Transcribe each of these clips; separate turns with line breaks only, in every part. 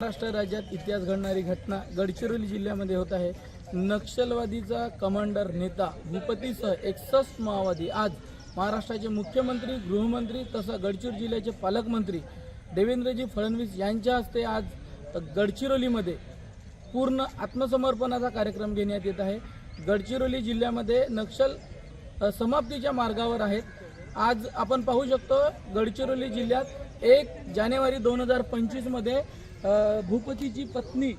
महाराष्ट्र राज्यात इतिहास घडणारी घटना गडचिरोली जिल्ह्यामध्ये होत आहे. नक्षलवादीचा कमांडर नेता भूपतीसह एकसष्ट माओवादी. आज महाराष्ट्राचे मुख्यमंत्री गृहमंत्री तसं गडचिरोली जिल्ह्याचे पालकमंत्री देवेंद्रजी फडणवीस यांच्या हस्ते आज गडचिरोलीमध्ये पूर्ण आत्मसमर्पणाचा कार्यक्रम घेण्यात येत आहे. गडचिरोली जिल्ह्यामध्ये नक्षल समाप्तीच्या मार्गावर आहेत. आज आपण पाहू शकतो गडचिरोली जिल्ह्यात एक जानेवारी दोन हजार पंचवीसमध्ये भूपतीची पत्नी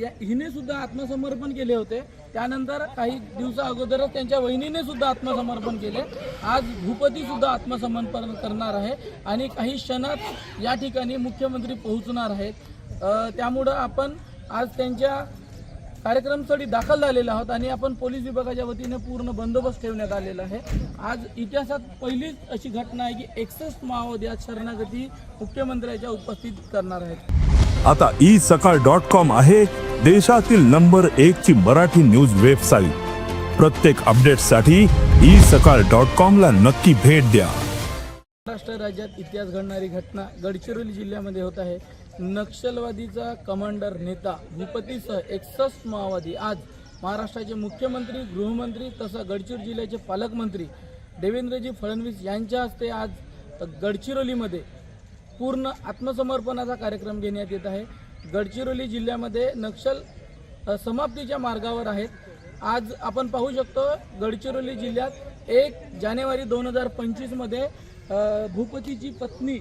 या हिने सुद्धा आत्मसमर्पण केले होते. त्यानंतर काही दिवसा अगोदरच त्यांच्या वहिनीने सुद्धा आत्मसमर्पण केले. आज भूपती सुद्धा आत्मसमर्पण करणार आहे आणि काही क्षणात या ठिकाणी मुख्यमंत्री पोहोचणार आहेत. त्यामुळं आपण आज त्यांच्या कार्यक्रमस्थळी दाखल झालेलो आहोत आणि आपण पोलीस विभागाच्या वतीने पूर्ण बंदोबस्त ठेवण्यात आलेला आहे. आज इतिहासात पहिलीच अशी घटना आहे की एकसष्ट माओवादी आज शरणागती मुख्यमंत्र्याच्या उपस्थित करणार आहेत.
आता ई सकाळ डॉट कॉम आहे देशातील नंबर एक ची मराठी न्यूज वेबसाईट. प्रत्येक अपडेटसाठी ई सकाळ डॉट कॉम ला नक्की भेट द्या.
महाराष्ट्र राज्यात इतिहास घडणारी घटना गडचिरोली जिल्ह्यामध्ये होत आहे. नक्षलवादीचा कमांडर नेता भूपतीसह एकसष्ट माओवादी. आज महाराष्ट्राचे मुख्यमंत्री गृहमंत्री तसं गडचिरोली जिल्ह्याचे पालकमंत्री देवेंद्रजी फडणवीस यांच्या हस्ते आज गडचिरोलीमध्ये पूर्ण आत्मसमर्पणाचा कार्यक्रम घेण्यात येत आहे. गडचिरोली जिल्ह्यामध्ये नक्षल समाप्तीच्या मार्गावर आहेत. आज आपण पाहू शकतो गडचिरोली जिल्ह्यात एक जानेवारी दोन हजार पंचवीसमध्ये भूपतीची पत्नी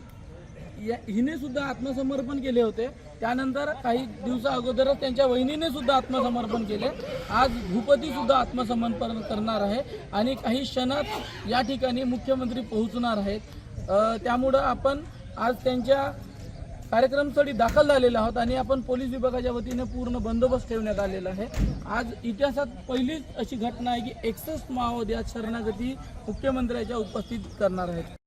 या हिने सुद्धा आत्मसमर्पण केले होते. त्यानंतर काही दिवसा अगोदरच त्यांच्या वहिनीने सुद्धा आत्मसमर्पण केले. आज भूपती सुद्धा आत्मसमर्पण करणार आहे आणि काही क्षणात या ठिकाणी मुख्यमंत्री पोहोचणार आहेत. त्यामुळं आपण आज त्यांच्या कार्यक्रमस्थळी दाखल झालेला आहोत आणि आपण पोलीस विभागाच्या वतीने पूर्ण बंदोबस्त ठेवण्यात आलेला आहे. आज इतिहासात पहिलीच अशी घटना आहे की एकसष्ट माओवादी आज शरणागती मुख्यमंत्र्याच्या उपस्थित करणार आहेत.